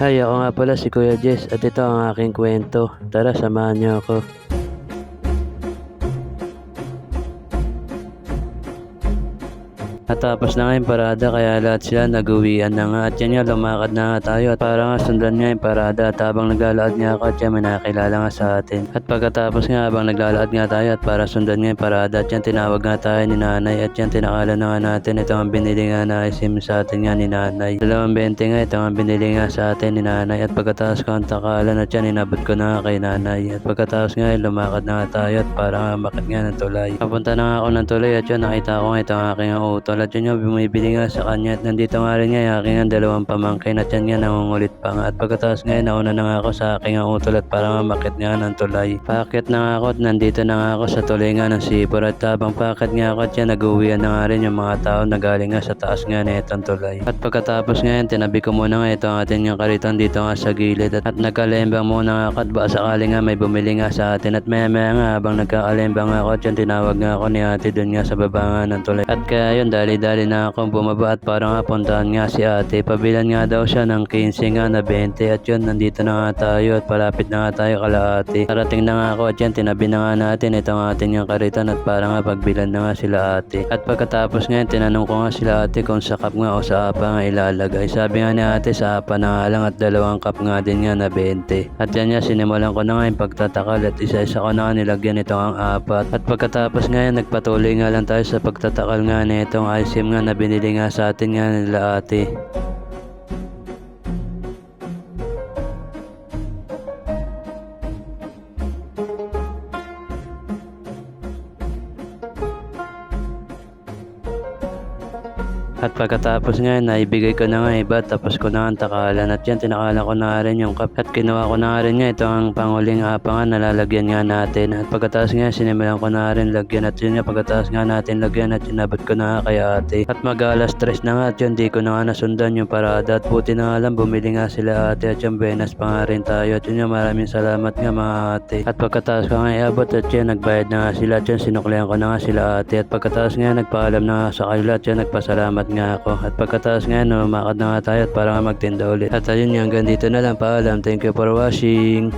Hi, ako nga pala si Kuya Jess at ito ang aking kwento. Tara, samahan niyo ako. Natapos na nga yung parada kaya lahat sila nag-uwian na nga. At yan nga lumakad na nga tayo. At para nga sundan nga yung parada. At habang naglalakad nga ako at yan may nakakilala nga sa atin. At pagkatapos nga habang naglalakad nga tayo at para sundan nga yung parada at yan tinawag nga tayo ni nanay. At yan tinakala na nga natin ito ang binili nga na isim sa atin nga ni nanay. Dalawang bente nga ito ang binili nga sa atin ni nanay. At pagkatapos ko ang takalan at yan inabot ko na nga kay nanay. At pagkatapos nga lumakad na nga tayo at para nga makit nga ng tulay. Papunta na nga ako ng tulay at yan nakita ko nga ito ang aking utol at yun nga bumibili nga sa kanya at nandito nga rin nga aking ang dalawang pamangkin at yan nga nangungulit pa nga at pagkatapos nga nauna na nga ako sa aking ang utol at para nga makit nga ng tulay. Pakit na nga ako at nandito na nga ako sa tulay nga ng sipor at habang pakit nga ako at yan nag-uwian na nga rin yung mga tao na galing nga sa taas nga na itong tulay. At pagkatapos nga yan tinabi ko muna nga ito ang ating yung kariton dito nga sa gilid at, at nagkalembang muna nga ako at baka sakali nga may bumili nga sa atin at maya maya nga habang nagkakalembang nga ako at yan tinawag nga ako ni ate dun nga sa baba nga ng tulay. At kaya yun dali-dali na akong bumaba at para nga puntahan nga si ate. Pabilan nga daw siya ng 15 nga na 20 at yun nandito na nga tayo at palapit na nga tayo kala ate. Parating na nga ako at yan tinabi na nga natin ito ang ating yung kariton at para nga pagbilan na nga sila ate. At pagkatapos nga tinanong ko nga sila ate kung sa cup nga o sa apa nga ilalagay. Sabi nga ni ate sa apa na nga lang at dalawang cup nga din nga na 20. At yan nga sinimulan ko na nga yung pagtatakal at isa-isa ko na nga nilagyan ito ang apat. At pagkatapos nga nagpatuloy nga lang tayo sa pagtatakal nga nitong isim nga na binili nga sa atin nga nila ate. At pagkatapos nga naibigay ko na nga iba tapos ko na ang takalan. At yan tinakalan ko na nga rin yung cup. At kinuha ko na nga rin nga ito ang panguling apa nga nalalagyan nga natin. At pagkatapos nga sinimulan ko na nga rin lagyan. At yun nga pagkatapos nga natin lagyan at inabot ko na nga kay ate. At mag alas stress na nga at yun di ko na nga nasundan yung parada. At buti na nga lang bumili nga sila ate. At yung benas pa nga rin tayo. At yun nga maraming salamat nga mga ate. At pagkatapos ko nga iabot at yun nagbayad na nga sila. At yun sinuklihan ko na nga sila ate. At pagkatapos nga nagpaalam na nga sa kanila. At yun nagpasalamat nga ako. At pagkatapos nga no, makad na nga tayo at para nga magtinda ulit. At ayun nga hanggang dito na lang. Paalam. Thank you for watching